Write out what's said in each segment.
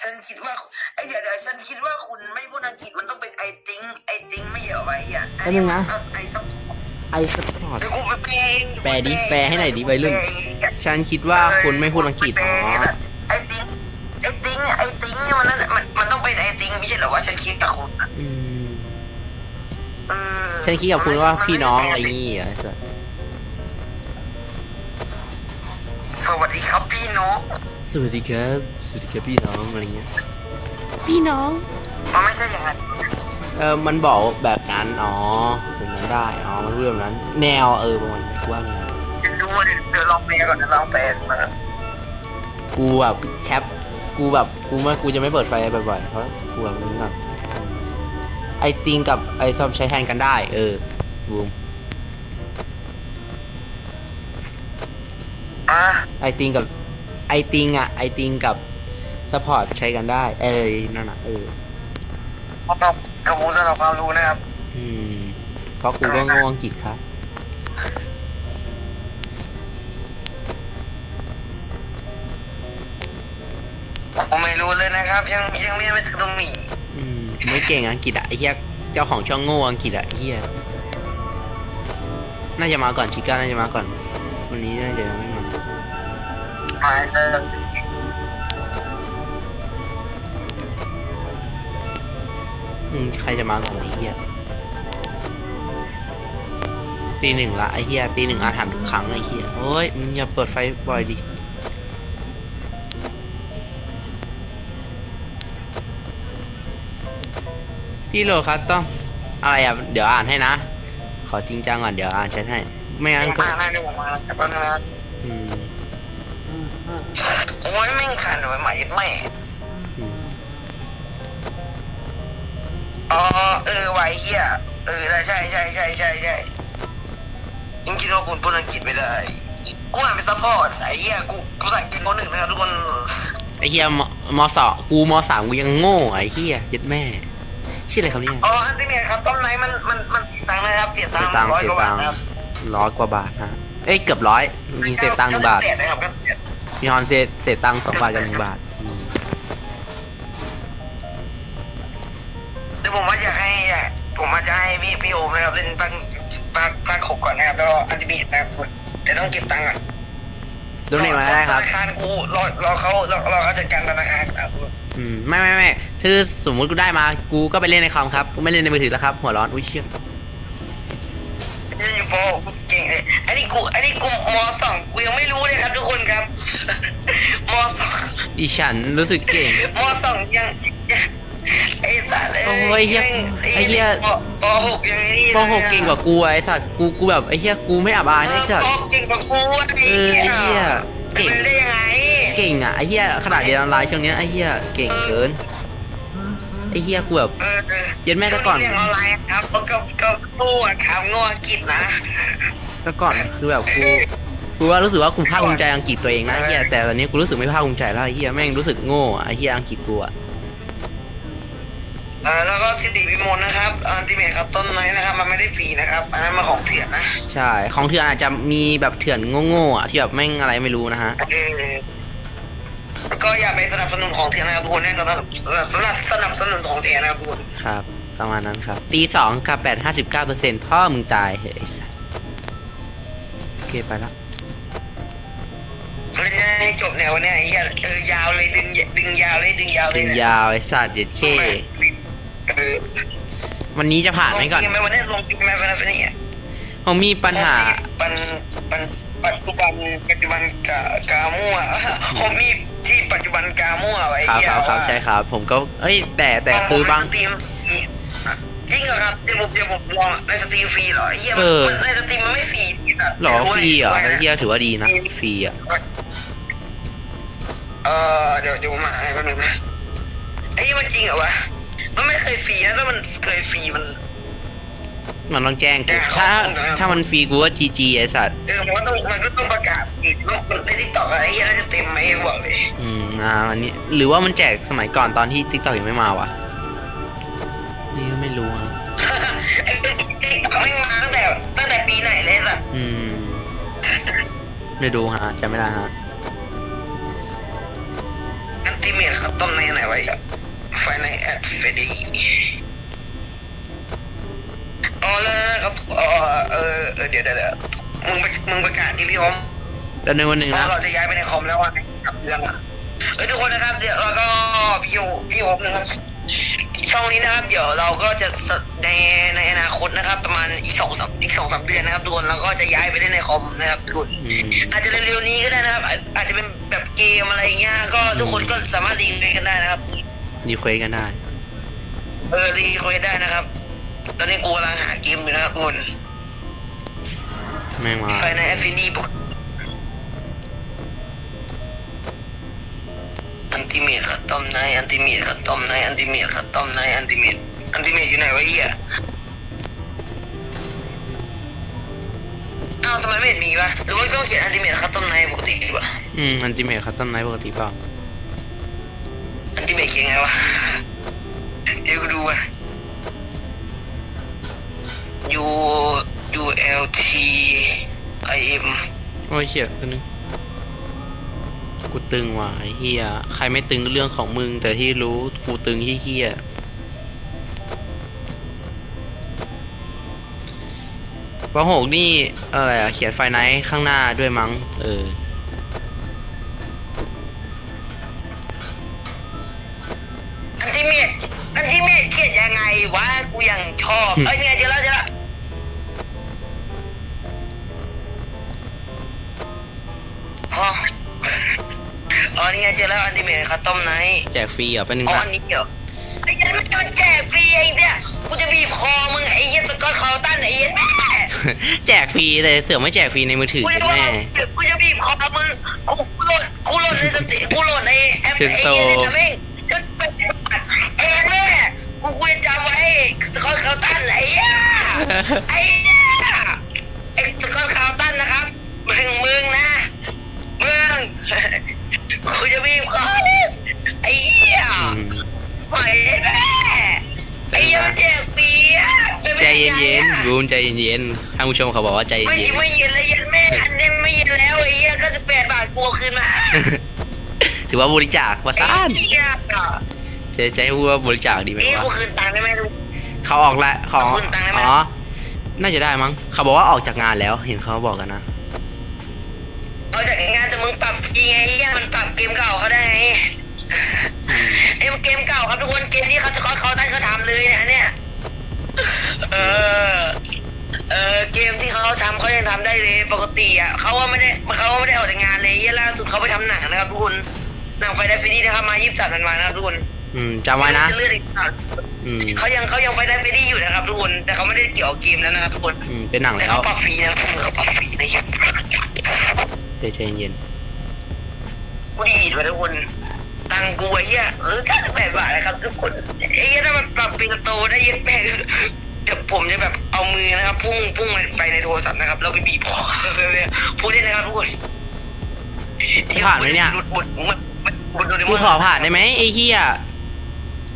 ฉันคิดว่าไอเดี๋ยวเดี๋ยวฉันคิดว่าคุณไม่พูดอังกฤษมันต้องเป็นไอติงไอติงไม่เหรอไว้อะแป๊บนึงนะ ไอต้องไอสปอร์ตเดี๋ยวกูไปแปลเองแปลดิแปลให้หน่อยดิวัยรุ่น ฉันคิดว่าคุณไม่พูดอังกฤษอ๋อไอติงไอติงไอติงมันนั่นมันมันต้องเป็นไอติงไม่ใช่เหรอว่าฉันคิดกับคุณอะอืมเออฉันคิดกับคุณว่าพี่น้องอะไรงี้เหรอสัสสวัสดีครับพี่น้อง สวัสดีครับ สวัสดีครับพี่น้องอะไรเงี้ย พี่น้องมันไม่ใช่อย่างนั้นเออมันบอกแบบนั้นอ๋อเป็นนั้นได้อ๋อมันพูดแบบนั้น แนวเออประมาณนั้นกูว่าแนวเดี๋ยวดูเดี๋ยวเดี๋ยวลองแปลก่อนนะลองแปลมากูแบบแคปกูแบบกูไม่กูจะไม่เปิดไฟบ่อยๆเพราะกูแบบนี้ก่อนไอติงกับไอซอมใช้แทนกันได้ เออบูมอะไอติงกับ ไอติงอะไอติงกับสปอร์ตใช้กันได้ เออนั่นน่ะเออขอบกับผมสำหรับความรู้นะครับ อืม เพราะกูก็โง่อังกฤษครับ ผมไม่รู้เลยนะครับ ยังยังเรียนไม่ถึงตรงนี้อืม ไม่เก่งอังกฤษอะไอ้เหี้ยเจ้าของช่องโง่อังกฤษอะไอ้เหี้ยน่าจะมาก่อนชิก้าน่าจะมาก่อน วันนี้น่าจะไม่มามาเลย อืมใครจะมาก่อนไอ้เหี้ยตีหนึ่งละไอ้เหี้ยตีหนึ่งอาถรรพ์ทุกครั้งไอ้เหี้ยโอ้ยมึงอย่าเปิดไฟบ่อยดิพี่โหลครับต้องอะไรอะเดี๋ยวอ่านให้นะ ขอจริงจังก่อนเดี๋ยวอ่านแชทให้ ไม่งั้นก็มาได้ผมมาแต่แป๊บนึงนะอืม โอ้ยแม่งขันไว้ใหม่แม่อืมอ๋อเออไวเฮียเออใช่ใช่ใช่ใช่ใช่ยิงคิดว่าคุณพูดอังกฤษไม่ได้กูอ่านเป็นซัพพอร์ตไอ้เหี้ยกูกูสั่งกินคนหนึ่งนะครับทุกคนไอ้เหี้ยมมสองกูมสามกูยังโง่ไอ้เหี้ยเย็ดแม่ชื่ออะไรครับเนี่ยอ๋ออันที่เนี่ยครับต้นไม้มันมันมันเสียตังค์นะครับเสียตังเสียค์ตังค์ร้อยเสีกยว่าตับางทค์นะครับร้อยกว่าบาทนะเอ้ยเกือบร้อยยิงเสียตังค์หนึ่งบาท เสียนะครับก็เสียพี่ฮอนเสียเสียตังค์สองบาทกับหนึ่งบาทอืมเดี๋ยวผมว่าอยากให้อยากผมว่าจะให้พี่พี่โอมนะครับเล่นปักปักปักหกก่อนนะครับแล้วก็อันติบีตนะครับแต่ต้องเก็บตังค์อะดูนี่มาได้ครับ ธนาคารกูรอรอเขารอรอเขาจัดการธนาคารครับอืมไม่ไม่ไม่คือสมมุติกูได้มา กูก็ไปเล่นในคอมครับ กูไม่เล่นในมือถือแล้วครับ หัวร้อน อุ้ยเชี่ยยังอยู่ปกูเก่งเลยอันนี้กูอันนี้กูมสองกูยังไม่รู้เลยครับทุกคนครับ มสองอีฉันรู้สึกเก่งมสองยังยังไอ้สัตว์โอ้ยเหี้ยไอ้เหี้ยปปหกยังไงนี่ปหกเก่งกว่ากูอะไอ้สัตว์กูกูแบบไอ้เหี้ยกูไม่อับอายเอไอ้อสัตปว์หกเก่งกว่ากูะเออไอ้เหี้ยเก่เก่งงได้ยังไงเก่งอะไอ้เหี้ยขนาดเรียนออนไลน์ช่วงเนี้ยไอ้เหี้ยเก่งเกินไอ้เหี้ยกูแบบเออเออเย็นแม่แต่ก่อนช่วงเรียนออนไลน์ครับก็ก็ก็กูอะครับงออังกฤษนะแต่ก่อนคือแบบกู กูว่ารู้สึกว่ากูภาคภูมิใจอังกฤษตัวเองนะไอ้เหี้ยแต่ตอนนี้กูรู้สึกไม่ภาคภูมิใจแล้วไอ้เหี้ยแม่งรู้สึกโง่อะไอ้เหี้ยอังกฤษกูอะเออแล้วก็สิติวิมลนะครับอันติเมทครับต้นไม้นะครับ มันไม่ได้ฟรีนะครับ อันนั้นมาของเถื่อนนะใช่ ของเถื่อนอาจจะมีแบบเถื่อนโง่ๆอะที่แบบแม่งอะไรไม่รู้นะฮะ เออแล้วก็อย่าไปสนับสนุนของเถื่อนนะครับทุกคนแน่นอนสำหรับสนับสนุนของเถื่อนนะครับทุกคนครับ ประมาณนั้นครับตีสองกับแปดห้าสิบเก้าเปอร์เซ็นต์พ่อมึงตายเฮ้ยไอ้สัสโอเคไปแล้ว แล้วจะให้จบแนวเนี่ยไอ้เหี้ยเออยาวเลยดึงดึงยาวเลยดึงยาวเลเป็ยนนะยาวไอ้สัตว์เด็ดเคเออวันนี้จะผ่านไหมก่อนลงจริงไหมวันนี้ลงจริงไหมวันนี้ผมมีปัญหา ปันปันปัจจุบันปัจจุบันกากามั่วผมมีที่ปัจจุบันกามั่วไว้ครับเหี้ยครับครับว่าใช่ครับ ผมก็เอ้ย แต่แต่คือบางในสตรีมจริงเหรอครับเดี๋ยวผมเดี๋ยวผมลองในสตรีมฟรีเหรอไอ้เหี้ยเออ มันในสตรีมมันไม่ฟรีะหรอฟรีเหรอไม่ไอ้นะเหี้ยถือว่าดีนะฟรีอะ เออเดี๋ยวเดี๋ยวผมมาให้แป๊บนึงนะไอ้เหี้ยมันจริงเหรอวะมันไม่เคยฟรีนะถ้ามันเคยฟรีมัน มันต้องแจ้งกูแจ้งถ้าข้อมูลนะถ้ามันฟรีกูก็จีจีไอ้สัตว์ เออมันก็ต้องมันก็ต้องประกาศอีกแล้วมันในทิกตอกไอ้เหี้ยน่าจะเต็มไหมบอกเลยอืมอ่าอันนี้ หรือว่ามันแจกสมัยก่อนตอนที่ติ๊กต็อกยังไม่มาวะนี่ก็ไม่รู้ครับไอ้ติ๊กตอกไม่มาตั้งแต่ตั้งแต่ปีไหนเลยสัตว์อืมไม่ดูฮะจำไม่ได้ฮะ ติเมทครับต้มในไหนไว้อะไฟในแอดเฟดีอ๋อแล้วครับเออเออเออเดี๋ยวเดี๋ยวเดี๋ยวมึงไปมึงประกาศที่พี่ฮอมแล้วในวันหนึ่งเพนะราะเราจะย้ายไปในคอมแล้วว่ากับเรื่องอะเออทุกคนนะครับ เดี๋ยวเราก็พี่โอพี่ฮอมนะครับช่องนี้นะครับ เดี๋ยวเราก็จะสในในอนาคตนะครับ ประมาณอีกสองสามอีกสองสามเดือนนะครับทุกคนเราก็จะย้ายไปเล่นในคอมนะครับทุกคนอืมอาจจะเร็วๆนี้ก็ได้นะครับ อาจอาจจะเป็นแบบ เกมอะไรเงี้ย ก็ทุกคนก็สามารถรีเควสกันได้นะครับ รีเควสกันได้ เออรีเควสได้นะครับ ตอนนี้กูกำลังหาเกมอยู่นะครับทุกคนแม่งมาไฟในแอฟฟินีปกอันติเมทขัดต้อมในอันติเมทขัดต้อมในอันติเมทขัดต้อมในอันติเมทอันติเมทอยู่ไหนวะเหี้ย อ้าวทำไมไม่เห็นมีวะหรือว่าต้องเขียนอันติเมทขัดต้อมในปกติดีวะอืมอันติเมทคัสตอมไนท์ปกติเปล่าอันติเมทเขียนไงวะเดี๋ยวกูดูวะ U U L T I M โอ้ยเชี่ยตัวนึงกูตึงว่ะไอ้เฮียใครไม่ตึงเรื่องของมึง แต่ที่รู้กูตึงที่เฮีย ปหกนี่อะไรอะเขียนไฟไนท์ข้างหน้าด้วยมั้ง เออ อันติเมทอันติเมทเขียนยังไงวะกูยังชอบ เอ้ยเนี่ยเจอแล้วเจอแล้วอ๋ออ๋อนี่ไงเจอแล้วอันติเมทคัสตอมไนท์แจกฟรีเหรอเป็นหนึ่งอ๋อนะอันนี้เดี๋ยวไอ้ยันไม่ต้องแจกฟรีเองเนี่ยกูจะบีบคอมึงไอ้เหี้ยสกอตคอลตันไอ้เหี้ยแม่ แจกฟรีแต่เสือกไม่แจกฟรีในมือถือกูจะแม่กูจะบีบคอมึงกูกูโหลดกูโหลดในสติกูโหลดในแอปเทไอ้นโซเหี้ยเนี่ยจะแม่งจะเป็นเองแม่กูกูจะจำไว้สกอตคอลตันไอ้เหี้ยไอ้เหี้ยไอ้สกอตคอลตันนะครับมึงมึงนะมึงกูจะบีบคอไอ้เหี้ยอืมปล่อย เย็นอะๆบูมใจเย็นๆท่านผู้ชมเขาบอกว่าใจไม่เย็นไม่เย็นเลยเย็นแม่อันนี้ไม่เย็นแล้วไอ้เหี้ยก็จะแปดบาทกลัวคืนมาถือว่าบริจาคว่าไอ้ซ่านเหี้ยจะจะให้พูดว่าบริจาคดีไหมนี่วะกูคืนตังค์ได้ไหมลูก เขาออกละเขาเอาคืนตังค์ได้ไหม อ๋อน่าจะได้มั้งเขาบอกว่าออกจากงานแล้วเห็นเขาบอกกันนะเอาจากงานแต่มึงปรับฟรีไงไอ้เหี้ยมันปรับเกมเก่าเขาได้ไงไอ้มันเกมเก่าครับทุกคนเกมที่เขาสกอตเขาตั้งเขาทำเลยเนี่ยอันเนี่ย เออ เออเกมที่เขาทำเขายังทำได้เลย ปกติอะเขาว่าไม่ได้เขาว่าไม่ได้ออกจากงานเลยเหี้ยล่าสุดเขาไปทำหนังนะครับทุกคนหนังไฟได้ฟินี่นะครับมายี่สิบสามธันวานะครับทุกคนอืมจำไว้นะจเลื่อนอีกหน่อยอืมเขายังเขายังไฟได้ฟินี่อยู่นะครับทุกคนแต่เขาไม่ได้เกี่ยวกับเกมแล้วนะครับทุกคนอืมเป็นหนังแต่แล้วเขาปรับฟรีนะเขาปรับฟรีนะยัใจใจเย็นกูดีด้วยทุกคน ตังค์กูไอ้เหี้ยเออเก้าสิบแปดบาทนะครับทุกคนไอ้เหี้ยถ้ามันปรับเป็นโตได้เย็ดแม่เดี๋ยวผมจะแบบเอามือนะครับ พุ่งพุ่งไปในโทรศัพท์นะครับแล้วไปบีบคอพูดได้นะครับทุกคนผ่านไหมเนี่ยบุดบุดบุดบุดบุดกูขอผ่านได้ไหมไอ้เฮีย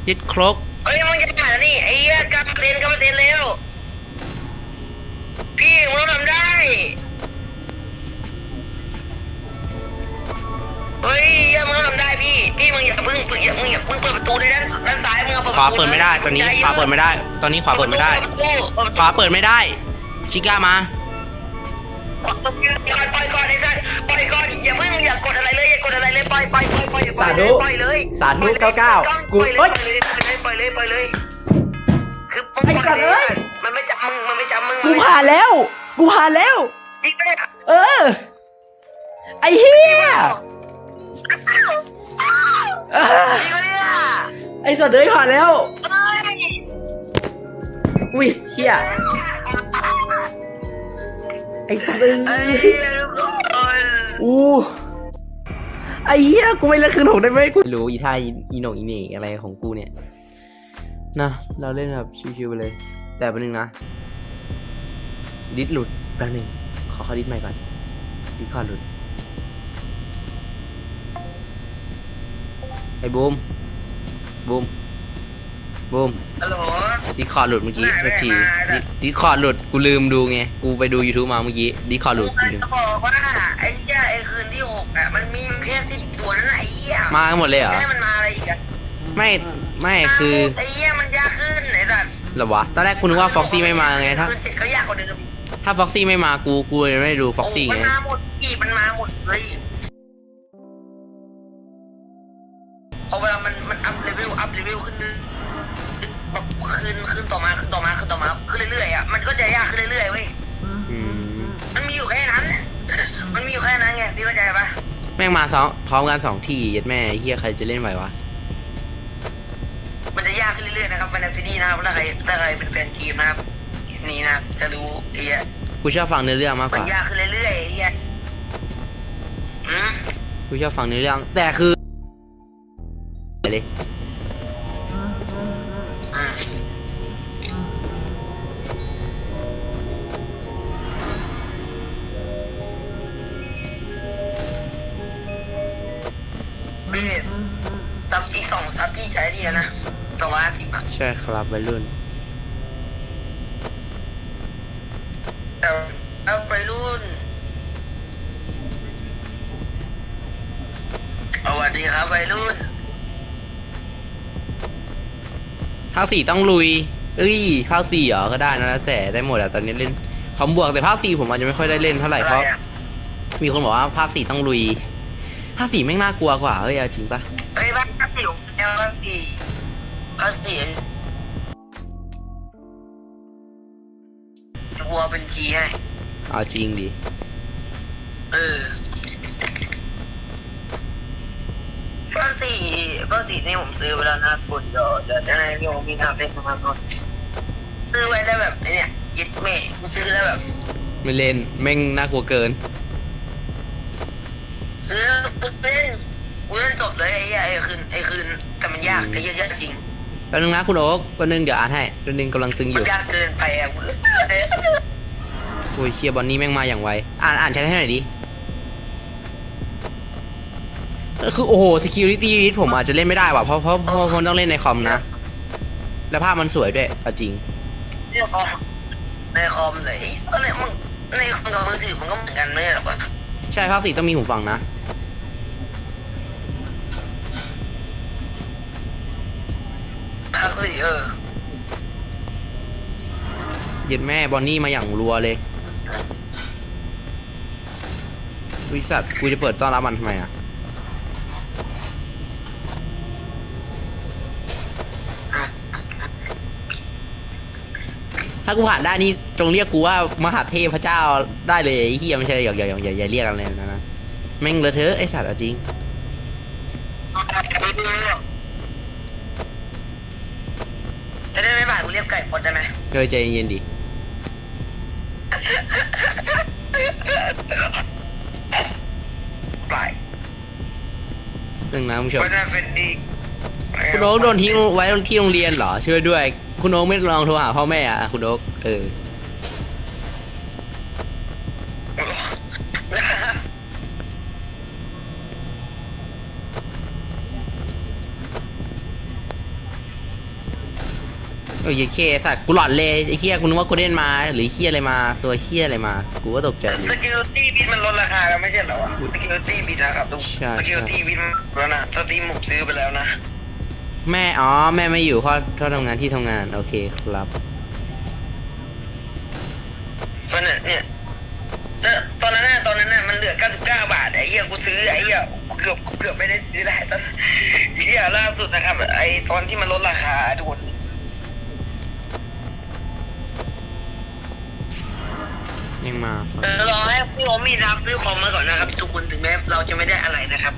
ยึดครกเฮ้ยมึงจะผ่านแล้วนี่ไอ้เหี้ยกลับเซ็นกลับเซ็นเร็วพี่มึงต้องทำได้ เฮ้ยเหี้ยมึงต้องทำได้พี่ พี่มึงอย่าเพิ่งอย่ามึงอย่าเพิ่งเปิดประตูในด้านด้านซ้ายมึงเอาเปิดขวาเปิดไม่ได้ตอนนี้ขวาเปิดไม่ได้ ตอนนี้ขวาเปิดไม่ได้ ขวาเปิดไม่ได้ ชิก้ามาขวาเปิดไม่ได้ก่อนปล่อยก่อนไอ้สัสปล่อยก่อนอย่าเพิ่งอย่ากดอะไรเลยอย่ากดอะไรเลยปล่อยปล่อยปล่อยปล่อยปล่อยเลยปล่อยเลยสาธุปล่อยเลยเก้าเก้าปล่อยเลยกูปล่อยเลยปล่อยเลยปล่อยเลยคือมึงไอ้ปล่สัอตยว์เลเอ้ย ยมันไม่จับมึงมันไม่จับมึงกูผ่านแล้ว กูผ่านแล้ว จริงปะเนี่ยเออ ไอ้เฮียเออจริงปะเนี่ยไอ้สัตว์เอ้ยผ่านแล้วเฮ้ยอุ้ยเฮียไอ้สัตว์เอ้ไอ้ยยทุกคนอู้ไอ้เฮียกูไม่เล่นคืนหกได้ไหมกูรู้อีท่าอีโหนงอีเหน่อะไรของกูเนี่ยนะเราเล่นแบบชิวๆไปเลย แต่แป๊บนึงนะดิสหลุดแป๊บนึงขอเข้าดิสใหม่ก่อนดิสคอร์ดหลุด ไอ้บูมบูมบูมฮัลโหล ดิสคอร์ดหลุดเมื่อกี้ไม่เมื่อกี้ไม่ไม่ ดิสคอร์ดหลุดกูลืมดูไงกูไปดู YouTube มาเมื่อกี้ดิสคอร์ดหลุดกูกูลืมจะบอกว่าไอ้เหี้ยไอ้คืนที่หกอะมันมีแค่สี่ตัวนั่นแหละไอ้เหี้ยหี้ยมากันหมดเลยเหรอให้มันมาอะไรอีกอะไม่ไม่คือไอ้เหี้ยมันยากขึ้นไอ้สัตว์เหรอวะตอนแรกกูนึกว่าฟ็อกซี่ไม่มาไงถ้าคือเจ็ดก็ยากกว่าเดิมถ้าฟ็อกซี่ไม่มากูกูจะไม่ได้ดูฟ็อกซี่โมัไงนมาหมดพี่มันมา ขึ้นขึ้นต่อมาขึ้นต่อมาขึ้นต่อมาขึ้นเรื่อยๆอะมันก็จะยากขึ้นเรื่อยๆเว้ยอืมมันมีอยู่แค่นั้น มันมีอยู่แค่นั้นไงพี่เข้าใจปะแม่งมาสองพร้อมกันสองทีเยัดแม่ไอ้เฮียใครจะเล่นไหววะมันจะยากขึ้นเรื่อยๆนะครับมันฟินี่นะครับถ้าใครถ้าใครเป็นแฟนทีมนะครับนี่นะครับจะรู้ไอ้เหี้ยกูชอบฟังเนื้อเรื่องมากกมันว่ายากขึ้นเรื่อยๆไอ้เหี้ยอืมกูชอบฟังเนื้อเรื่อง แต่คือเลย สองซับพี่ใช้ดีแล้วนะสองร้อยห้าสิบอะใช่ครับวัยรุ่น แต่เอาไปรุ่นสวัสดีครับไปรุ่น ภาคสี่ต้องลุย เอ้ย ภาคสี่เหรอ ก็ได้นะแล้วแต่ได้หมดอะตอนนี้เล่นคอมบวกแต่ภาคสี่ผมอาจจะไม่ค่อยได้เล่นเท่าไหร่เพราะ มีคนบอกว่าภาคสี่ต้องลุย ภาคสี่แม่งน่ากลัวกว่าเฮ้ยเอาจริงปะ พักสี่วัวเป็นจีให้ เอาจริงดิ เออภาคสี่ภาคสี่นี่ผมซื้อไปแล้วนะคุณเดี๋ยวเดี๋ยวจะให้พี่โอมีหน้าเป็นประมาณนั้นซื้อไว้แล้วแบบไอ้เนี่ยยึดแม่กูซื้อแล้วแบบ ไม่เล่นแม่งน่ากลัวเกินซื้อปุ๊บเล่นกูเล่นจบเลยไอ้เหี้ยไอ้คืนไอ้คืนแต่มันยากไอ้เหี้ยยากจริง แป๊บนึงนะคุณโอ๊กแป๊บนึงเดี๋ยวอ่านให้แป๊บนึงกำลังตึงอมันยู่ยากเกินไปอะกูโอ้ยเชียบอนนี่แม่งมาอย่างไวอ่านอ่านแชทให้หน่อยดิเออคือโอ้โห security ผมอาจจะเล่นไม่ได้ว่ะเพราะเพราะเพราะเพราะต้องเล่นในคอมนะ แล้วภาพมันสวยด้วยเอาจริงเนี่ยพอในคอมเลยก็เนี่ยมึงในคอมกับมือถือมันก็เหมือนกันไม่ใช่หรอวะใช่ภาคสี่ต้องมีหูฟังนะ ภาคสี่เออ เย็ดแม่บอนนี่มาอย่างรัวเลยบริษัทกูจะเปิดต้อนรับมันทำไมอะถ้ากูผ่านได้นี่จงเรียกกูว่ามหาเทพเจ้าได้เลยไอ้เฮียไม่ใช่อย่าอย่าอย่าอย่าอย่าเรียกกันเลยนะนะแม่งเลอะเทอะไอสัตว์เอาจริงจะได้ไม่บ่ายกูเรียกไก่ปดได้ไหมเออใจเย็นๆดิ บ่าย ห นึ่งนะคุณผู้ชมก็จะเป็นดีคุณโอ๊กโดนทิ้งไว้ที่โรงเรียนเหรอช่วยด้วย คุณโอ๊กไม่ลองโทรหาพ่อแม่อะคุณโอ๊กเออ โอ้ยเคสัตว์กูหลอนเลยไอ้เคียกูนึกว่ากูเล่นมา หรือเคียอะไรมา ตัวเคียอะไรมา กูก็ตกใจเลสยกิลตี้บินมันลดราคาแล้วไม่ใช่เหรอวะสกิลตี้บินนะครับทุกใช่ สกิลตี้บินแล้วนะสตรีมผมซื้อไปแล้วนะแม่ อ๋อ แม่ไม่อยู่เพราะเขาทำงานที่ทำงาน โอเคครับ ตอนนั้นเนี่ยตอนนั้นน่ะตอนนั้นน่ะมันเหลือ 99 บาทไอ้เหี้ยกูซื้อไอ้เหี้ยกูเกือบกูเกือบไม่ได้ซื้อได้ตอนไอ้เหี้ยล่าสุดนะครับไอ้ตอนที่มันลดราคาทุกคน ยังมาเออรอให้พี่โอมีรับซื้อคอมมาก่อนนะครับทุกคนถึงแม้เราจะไม่ได้อะไรนะครับ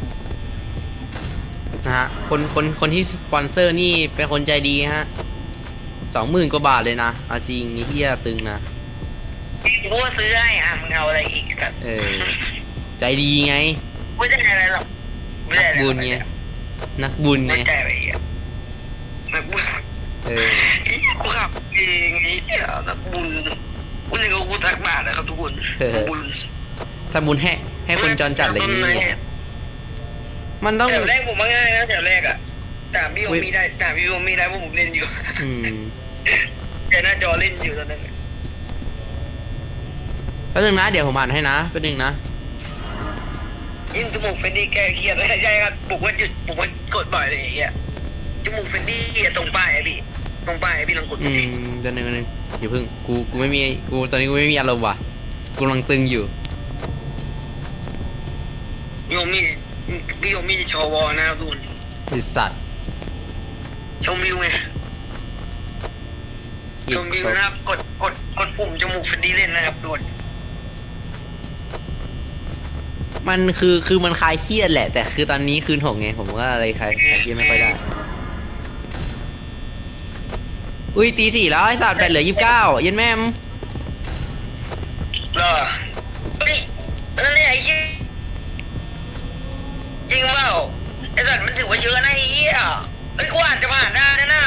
นะฮะคนคนคนที่สปอนเซอร์นี่เป็นคนใจดีฮะสองหมื่นกว่าบาทเลยนะเอาจริงนี่เฮียตึงนะ กูว่าซื้อให้อะมึงเอาอะไรอีกกันเออ ใจดีไง ไม่ได้อะไรหรอกไม่ได้นักอะไรบุญไงนักบุญไงไม่ใจไปอะนักบุญเออ ไอ้เหี้ยกูขับเองไอ้เหี้ยนักบุญ กูเลยกับกูทักบาทนะครับทุกคนเออบุญทำบุญให้ให้คนจรจัดอะไรอย่างต้นงี้ไม้มันต้องแถวแรกผมว่าง่ายนะแถวแรกอะแต่พี่โออุ๊ยมีได้แต่พี่โอมีได้เพราะผมเล่นอยู่อืมแกหน้าจอเล่นอยู่ตอนนั้นน่ะแป๊บนึงนะ เดี๋ยวผมอ่านให้นะแป๊บนึงนะยิ่งจมูกเฟนดี้แกเครียดเลยใช่ครับบุกว่าหยุดบุกว่ากดบ่อยเลยอย่างเงี้ยจมูกเฟนดี้อะตรงป้ายอะพี่ ตรงป้ายอะพี่ลองกดอืดูดิมเดี๋ยวหนึ่งหนึ่งอย่าเพิ่งกูกูไม่มีกูตอนนี้กูไม่มีอารมณ์ว่ะกูกำลังตึงอยู่โยมมีพี่โยมมีชอวอนะครับทุกคนไอสัตว์ชมวิวไงชมวิวนะครับกดกดกดปุ่มจมูกเฟนดี้เล่นนะครับทุกคนมันคือคือมันคลายเครียดแหละ แต่คือตอนนี้คืนหกไงผมก็อะไรคลายคลายเครียดไม่ค่อยได้ อุ้ยตีสี่แล้วไอสัตว์แบตเหลือยี่สิบเก้าเย็นแม่มเหรอเฮ้ยนั่นแหละไอ้เหี้ยจริงเปล่าไอ้สัตว์มันถือว่าเยอะนะไอ้เหี้ยเฮ้ยกูอาจจะผ่านได้นะน่ะ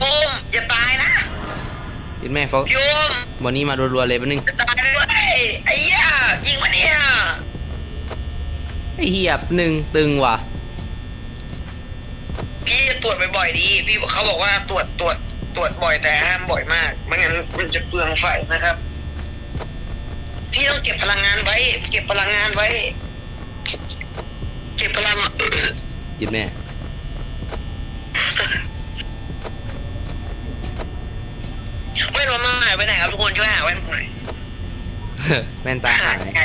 โอมอย่าตายนะเย็นแม่ฟอกโยมวันนี้มารัวๆเลยแป๊บนึงจะตายด้วยไอ้เหี้ยยิงมาเนี่ยไอเหี้ยหนึ่งตึงว่ะพี่ตรวจบ่อยๆดีพี่เขาบอกว่าตรวจตรวจ ตรวจบ่อยแต่ห้ามบ่อยมากไม่งั้นมันจะเปลืองไฟนะครับ พี่ต้องเก็บพลังงานไว้ เก็บพลังงานไว้ เก็บพลังเย็นแม่แว่นผมหายไปไหนครับทุกคนช่วยหาแว่นผมหน่อยแว่นตาหายยังไง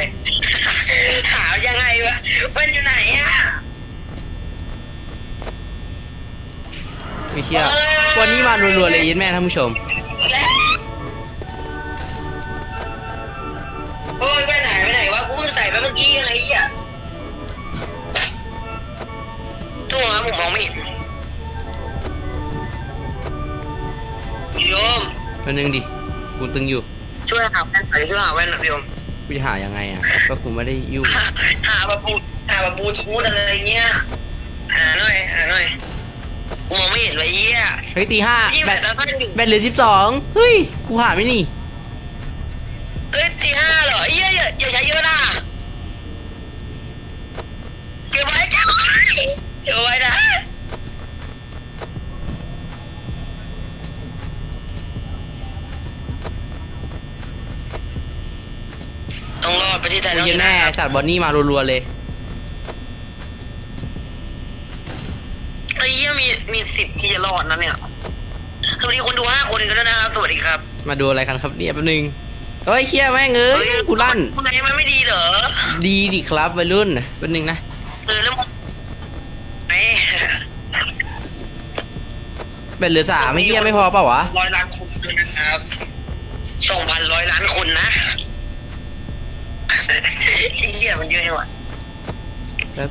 หายังไงวะแว่นอยู่ไหนอะ ไม่เชื่อวันนี้มารัวๆเลยเย็นแม่ท่านผู้ชมโอ้ยไปไหนไปไหนวะกูเพิ่งใส่ไปเมื่อกี้อะไรอะทุกคนครับผมมองไม่เห็นโยมแป๊บนึงดิ กูตึงอยู่ ช่วยหาแว่นหน่อยช่วยหาแว่นหน่อยโยมกูจะหายังไงอะ ก็กูไม่ได้ยุ่งหาหาแบบบูหาแบบบูทูธอะไรเงี้ยหาหน่อยหาหน่อย กูมองไม่เห็นเลยเหี้ยเฮ้ยตีห้าพี่แบแบบตแล้วก็อยู่แบตเหลือสิบสองเฮ้ยกูหาไม่นี่เอ้ยตีห้าเหรอเหี้ยอย่าอย่าใช้เยอะนะเก็บไว้เก็บไว้เก็บไว้นะต้องรอดประเทศไทยกูต้องเย็นชแน่นะครับสัตว์บอนนี่มารัวๆเลย ไอ้เหี้ยมีมีสิทธิ์ที่จะรอดนะเนี่ย สวัสดีคนดูห้าคนกันด้วยนะครับ สวัสดีครับมาดูอะไรกันครับเนี่ยแป๊บนึงเฮ้ยเชี่ยแม่งเอ้ยกูลั่นทำไมมันไม่ดีเหรอ ดีดิครับวัยรุ่นแป๊บนึงนะ เออแล้วมึงไอ้แบตเหลือสามไม่เชี่ยไม่พอเปล่าวะ ร้อยล้านคนด้วยนะครับสองพันร้อยล้านคนนะไอ้เหี้ยมันเยอะจังวะแป๊บ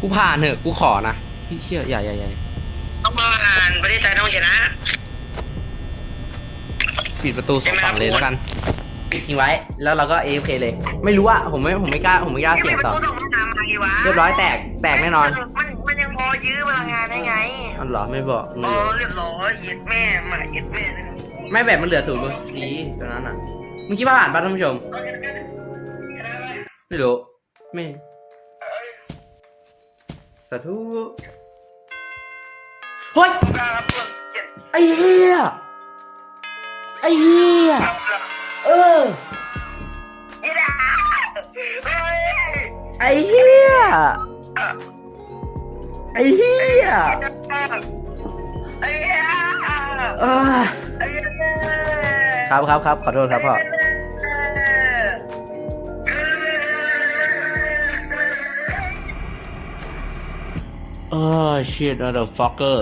กูผ่านเถอะกูขอนะ พี่เชี่ยใหญ่ใหญ่ใหญ่ต้องมาอ่านประเทศไทยต้องชนะ ปิดประตูสใช่องไหมฝั่งเลยครับแล้วกันปิดทิ้งไว้ แล้วเราก็เอฟเคเลย ไม่รู้อะผมไม่ผมไม่กล้าผมไม่กล้าเสี่ยงต่อยังไม่ประตูสองสามมาไงวะเรียบร้อยแตกแตกแน่นอน มันมันยังพอยื้อพลังงานได้ไงอ๋อเหรอไม่บอกไม่อ๋อบอกเรียบร้อยเย็ดแม่มาเย็ดแม่ไม่แบบมันเหลือศูนย์ดีตอนนั้นอะมึงคิดว่าผ่านป่ะท่านผู้ชมชนะไหมไม่รู้ไม่สาธุ เฮ้ยกล้ารับตัวเจ็ดไอ้เหี้ยไอ้เหี้ยเออยี่ดาเฮ้ยไอ้เหี้ยไอ้เหี้ยไอ้เหี้ยเออไอ้เหี้ยครับครับครับขอโทษครับพ่อเออ shit motherfucker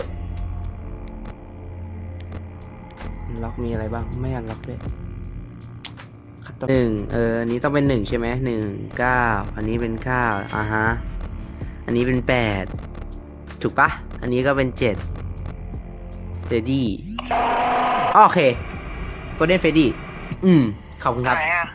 ล็อกมีอะไรบ้าง ไม่อยากล็อกด้วยครับหนึ่งเอออันนี้ต้องเป็นหนึ่งใช่ไหมหนึ่งเก้าอันนี้เป็นเก้าอ่าฮะ อันนี้เป็นแปดถูกปะอันนี้ก็เป็นเจ็ดเฟดดี้โอเค golden freddy อืม ขอบคุณครับไหนอะ